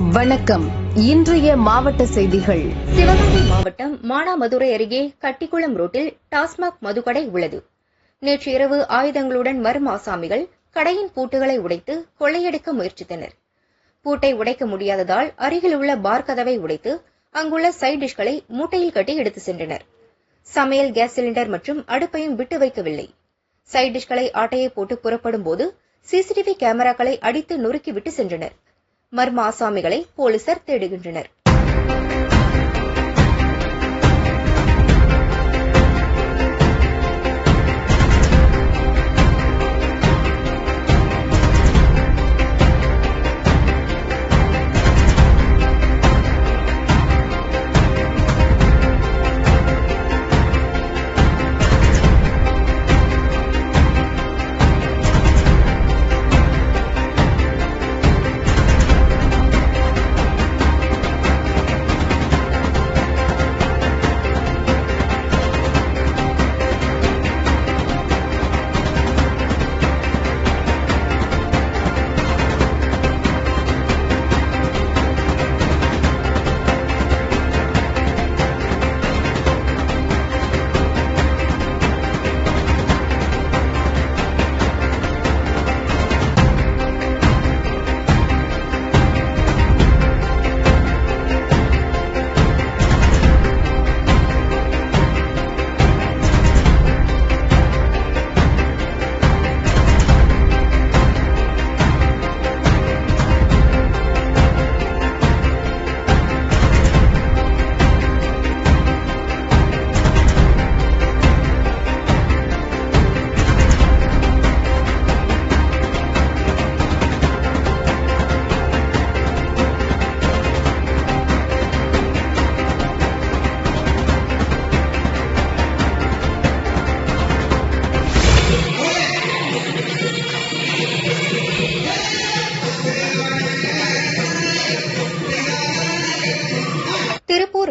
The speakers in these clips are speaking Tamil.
வணக்கம். இன்றைய மாவட்ட செய்திகள். சிவகங்கை மாவட்டம் மானாமதுரை அருகே கட்டிக்குளம் ரோட்டில் டாஸ்மாக் மதுக்கடை உள்ளது. நேற்று இரவு ஆயுதங்களுடன் மர்ம ஆசாமிகள் கடையின் பூட்டுகளை உடைத்து கொள்ளையடிக்க முயற்சித்தனர். பூட்டை உடைக்க முடியாததால் அருகில் உள்ள பார் கதவை உடைத்து அங்குள்ள சைட் டிஷ்களை மூட்டையில் கட்டி எடுத்து சென்றனர். சமையல் கேஸ் சிலிண்டர் மற்றும் அடுப்பையும் விட்டு வைக்கவில்லை. சைட் டிஷ்களை ஆட்டையை போட்டு புறப்படும் போது சிசிடிவி கேமராக்களை அடித்து நொறுக்கிவிட்டு சென்றனர். மர்மாசாமிகளை போலீசார் தேடுகின்றனர்.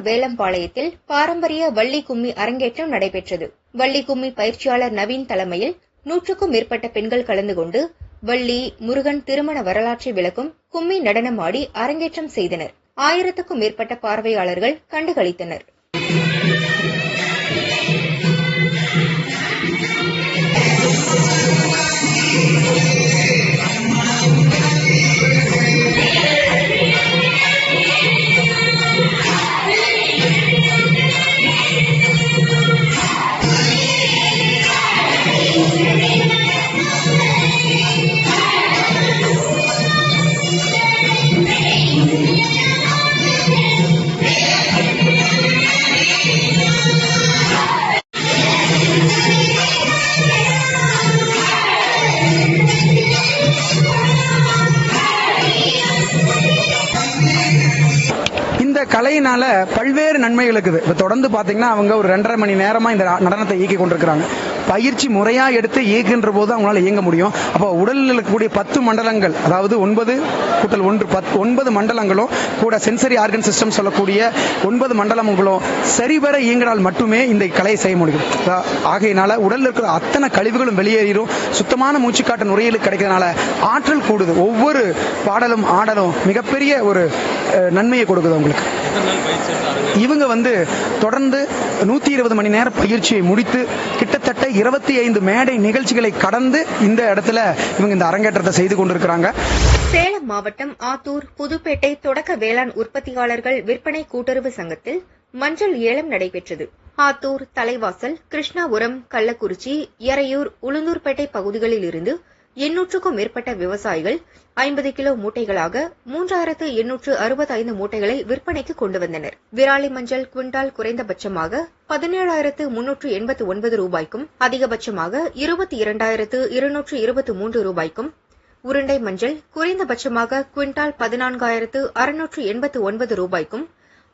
வேலம்பாளையத்தில் பாரம்பரிய வள்ளி கும்மி அரங்கேற்றம் நடைபெற்றது. வள்ளி கும்மி பயிற்சியாளர் நவீன் தலைமையில் நூற்றுக்கும் மேற்பட்ட பெண்கள் கலந்து கொண்டு வள்ளி முருகன் திருமண வரலாற்றை விளக்கும் கும்மி நடனமாடி அரங்கேற்றம் செய்தனர். ஆயிரத்துக்கும் மேற்பட்ட பார்வையாளர்கள் கண்டுகளித்தனர். இந்த கலையினால பல்வேறு நன்மைகள் இருக்குது. இப்போ தொடர்ந்து பார்த்தீங்கன்னா அவங்க ஒரு ரெண்டரை மணி நேரமாக இந்த நடனத்தை இயக்கி கொண்டிருக்கிறாங்க. பயிற்சி முறையாக எடுத்து இயக்குன்ற போது அவங்களால இயங்க முடியும். அப்போ உடலில் இருக்கக்கூடிய பத்து மண்டலங்கள் அதாவது ஒன்பது கூட்டல் ஒன்று பத் ஒன்பது மண்டலங்களும் கூட சென்சரி ஆர்கன் சிஸ்டம் சொல்லக்கூடிய ஒன்பது மண்டலங்களும் சரிவர இயங்கினால் மட்டுமே இந்த கலையை செய்ய முடியும். ஆகையினால உடலில் இருக்கிற அத்தனை கழிவுகளும் வெளியேறிடும். சுத்தமான மூச்சுக்காட்டு நுரையீரலுக்கு கிடைக்கிறதுனால ஆற்றல் கூடுது. ஒவ்வொரு பாடலும் ஆடலும் மிகப்பெரிய ஒரு நன்மையை கொடுக்குது அவங்களுக்கு. இவங்க வந்து தொடர்ந்து நூத்தி இருபது மணி நேர பயிற்சியை முடித்து கிட்டத்தட்ட இருபத்தி ஐந்து மேடை நிகழ்ச்சிகளை கடந்து இந்த இடத்துல இவங்க இந்த அரங்கேற்றத்தை செய்து கொண்டிருக்கிறாங்க. சேலம் மாவட்டம் ஆத்தூர் புதுப்பேட்டை தொடக்க வேளாண் உற்பத்தியாளர்கள் விற்பனை கூட்டுறவு சங்கத்தில் மஞ்சள் ஏலம் நடைபெற்றது. ஆத்தூர் தலைவாசல் கிருஷ்ணாபுரம் கள்ளக்குறிச்சி எறையூர் உளுந்தூர்பேட்டை பகுதிகளில் இருந்து எண்ணூற்றுக்கும் மேற்பட்ட விவசாயிகள் ஐம்பது கிலோ மூட்டைகளாக மூன்றாயிரத்து எண்ணூற்று அறுபத்தைந்து மூட்டைகளை விற்பனைக்கு கொண்டு வந்தனர். விராலி மஞ்சள் குவிண்டால் குறைந்தபட்சமாக பதினேழாயிரத்து முன்னூற்று எண்பத்து ஒன்பது ரூபாய்க்கும் அதிகபட்சமாக இருபத்தி இரண்டாயிரத்து இருநூற்று இருபத்தி மூன்று ரூபாய்க்கும். உருண்டை மஞ்சள் குறைந்தபட்சமாக குவிண்டால் பதினான்காயிரத்து அறுநூற்று எண்பத்து ஒன்பது ரூபாய்க்கும்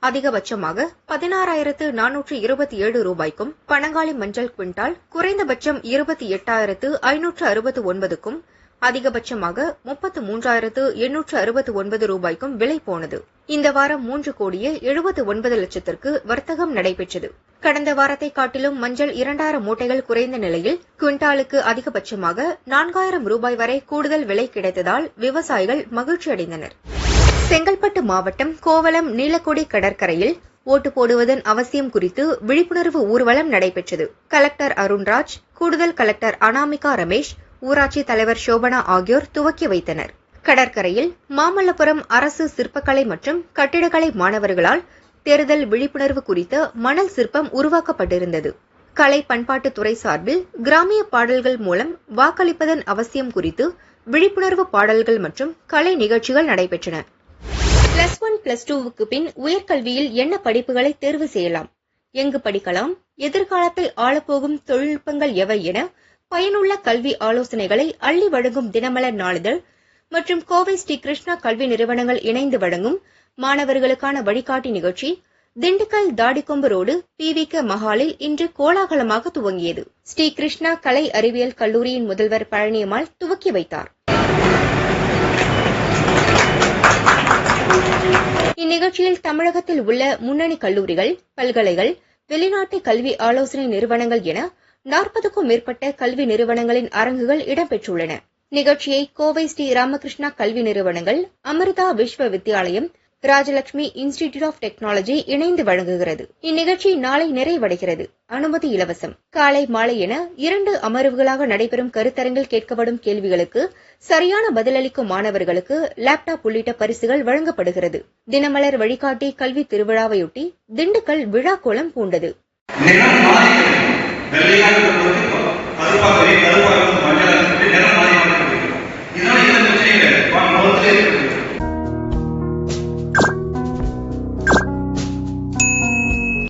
அதிகபட்சமாக பதினாறாயிரத்து நானூற்று இருபத்தி ஏழு ரூபாய்க்கும் பனங்காளி மஞ்சள் குவிண்டால் குறைந்தபட்சம் இருபத்தி எட்டாயிரத்து ஐநூற்று அறுபத்து ஒன்பதுக்கும் அதிகபட்சமாக முப்பத்து மூன்றாயிரத்து எண்ணூற்று அறுபத்து ஒன்பது ரூபாய்க்கும் விலை போனது. இந்த வாரம் மூன்று கோடியே எழுபத்து ஒன்பது லட்சத்திற்கு வர்த்தகம் நடைபெற்றது. கடந்த வாரத்தை காட்டிலும் மஞ்சள் இரண்டாயிரம் மூட்டைகள் குறைந்த நிலையில் குவிண்டாலுக்கு அதிகபட்சமாக நான்காயிரம் ரூபாய் வரை கூடுதல் விலை கிடைத்ததால் விவசாயிகள் மகிழ்ச்சியடைந்தனா் செங்கல்பட்டு மாவட்டம் கோவளம் நீலக்குடி கடற்கரையில் ஓட்டு போடுவதன் அவசியம் குறித்து விழிப்புணர்வு ஊர்வலம் நடைபெற்றது. கலெக்டர் அருண்ராஜ் கூடுதல் கலெக்டர் அனாமிகா ரமேஷ் ஊராட்சி தலைவர் சோபனா ஆகியோர் துவக்கி வைத்தனர். கடற்கரையில் மாமல்லபுரம் அரசு சிற்பக்கலை மற்றும் கட்டிடக்கலை மாணவர்களால் தேர்தல் விழிப்புணர்வு குறித்த மணல் சிற்பம் உருவாக்கப்பட்டிருந்தது. கலை பண்பாட்டுத்துறை சார்பில் கிராமிய பாடல்கள் மூலம் வாக்களிப்பதன் அவசியம் குறித்து விழிப்புணர்வு பாடல்கள் மற்றும் கலை நிகழ்ச்சிகள் நடைபெற்றன. பிளஸ் ஒன் பிளஸ் டூவுக்கு பின் உயர்கல்வியில் என்ன படிப்புகளை தேர்வு செய்யலாம்? எங்கு படிக்கலாம்? எதிர்காலத்தை ஆளப்போகும் தொழில்நுட்பங்கள் எவை என பயனுள்ள கல்வி ஆலோசனைகளை அள்ளி வழங்கும் தினமலர் நாளிதழ் மற்றும் கோவை ஸ்ரீ கிருஷ்ணா கல்வி நிறுவனங்கள் இணைந்து வழங்கும் மாணவர்களுக்கான வழிகாட்டி நிகழ்ச்சி Dindigul Thadikombu road P V K மஹாலில் இன்று கோலாகலமாக துவங்கியது. ஸ்ரீ கிருஷ்ணா கலை அறிவியல் கல்லூரியின் முதல்வர் பழனியம்மாள் துவக்கி வைத்தார். இந்நிகழ்ச்சியில் தமிழகத்தில் உள்ள முன்னணி கல்லூரிகள் பல்கலைகள் வெளிநாட்டு கல்வி ஆலோசனை நிறுவனங்கள் என நாற்பதுக்கும் மேற்பட்ட கல்வி நிறுவனங்களின் அரங்குகள் இடம்பெற்றுள்ளன. நிகழ்ச்சியை கோவை ஸ்ரீ ராமகிருஷ்ணா கல்வி நிறுவனங்கள் Amrita Vishwa Vidyalayam Rajalakshmi institute of technology இணைந்து வழங்குகிறது. இந்நிகழ்ச்சி நாளை நிறைவடைகிறது. அனுமதி இலவசம். காலை மாலை என இரண்டு அமர்வுகளாக நடைபெறும் கருத்தரங்கில் கேட்கப்படும் கேள்விகளுக்கு சரியான பதிலளிக்கும் மாணவர்களுக்கு லேப்டாப் உள்ளிட்ட பரிசுகள் வழங்கப்படுகிறது. தினமலர் வழிகாட்டி கல்வி திருவிழாவையொட்டி திண்டுக்கல் விழா கோலம் பூண்டது